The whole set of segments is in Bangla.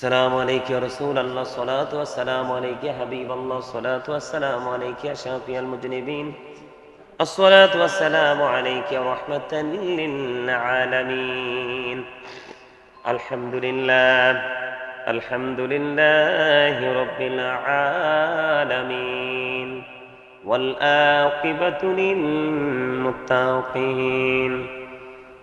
السلام عليك يا رسول الله. الصلاة والسلام عليك يا حبيب الله. الصلاة والسلام عليك يا شافي المذنبين الصلاة والسلام عليك يا رحمة للعالمين. الحمد لله. الحمد لله رب العالمين. والآقبة للمتقين.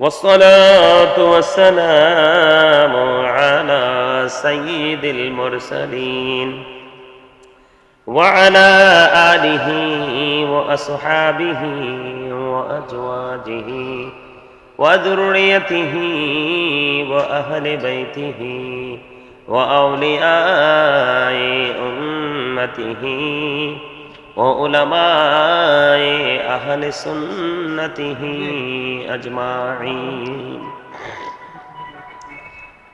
والصلاة والسلام على سيد المرسلين وعلى آله وأصحابه وأزواجه وذريته وأهل بيته وأولياء أمته وعلماء أهل سنته أجمعين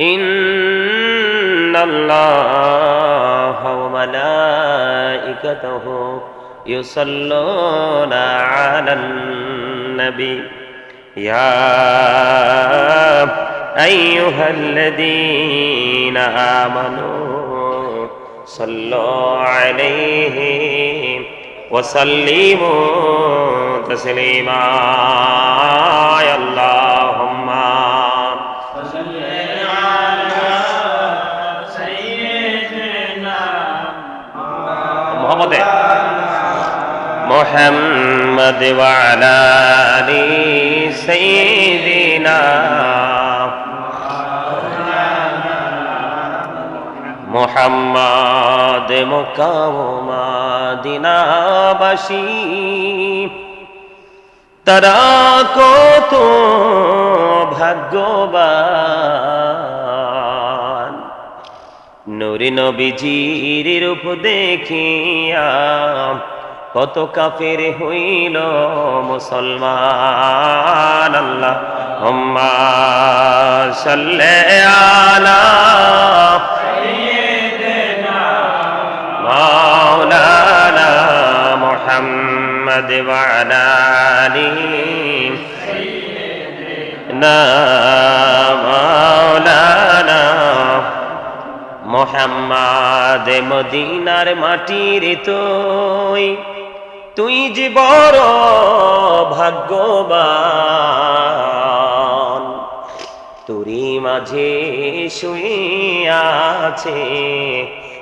إن الله وملائكته يصلون على النبي يا أيها الذين آمنوا صلوا عليه وسلموا تسليما يا اللهم محمد محمد وعلى آل سيدنا মোহাম্মদ মোকামদিনাবাসী তারা কত ভাগ্যবান। নুরি নবীজির রূপ দেখিয়া কত কাফের হইল মুসলমান। আল্লাহ সাল্লে আলা مولانا محمد وعلى آله سيدنا مولانا মোহাম্মদ মদিনার মাটির তুই তুই যে বড় ভাগ্যবান তুরি মাঝে শুয়ে আছে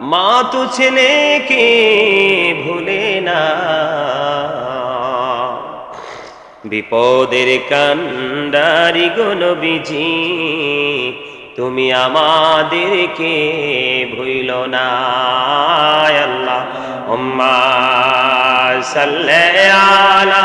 মা তো ছেলেকে ভুলে না। বিপদের কান্ডারি গনবিজি তুমি আমাদেরকে ভুইল না আল্লাহ। উম্মা সাল্লে আলা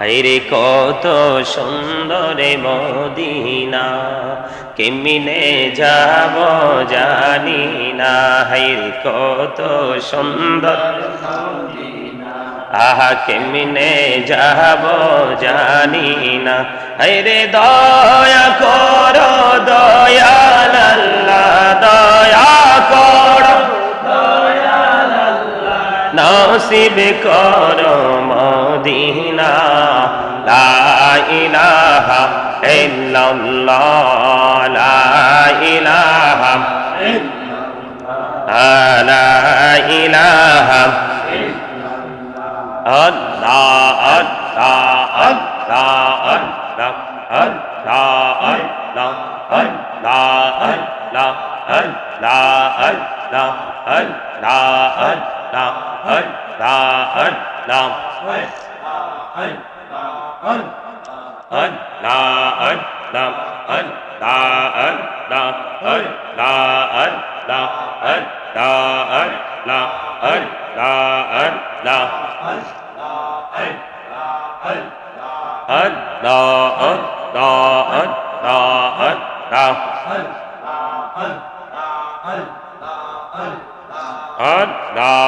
হাইরে কত সুন্দর মদিনা, কেমিনে যাব জানি না। হাইরে কত সুন্দর, আহা কেমিনে যাব জানি না। হাইরে দয়া কর দয়াল নসিব কর মদিনা লা ইলাহা ইল্লাল্লাহ লা ইলাহা লা ইলাহা আল্লাহ আল্লাহ আল্লাহ আল্লাহ আল্লাহ আল্লাহ আল্লাহ আল্লাহ aấn là aấn là aấn là aấn là aấn đà ấn làm ấn ấn ấn đà ấn làm ấn đà ấn đà ấn đà ấn đà ấn đà ấn là ấn đà ấn là ấn ấn đà ấn đà ấn đà ấn đà ấn đà ấn đà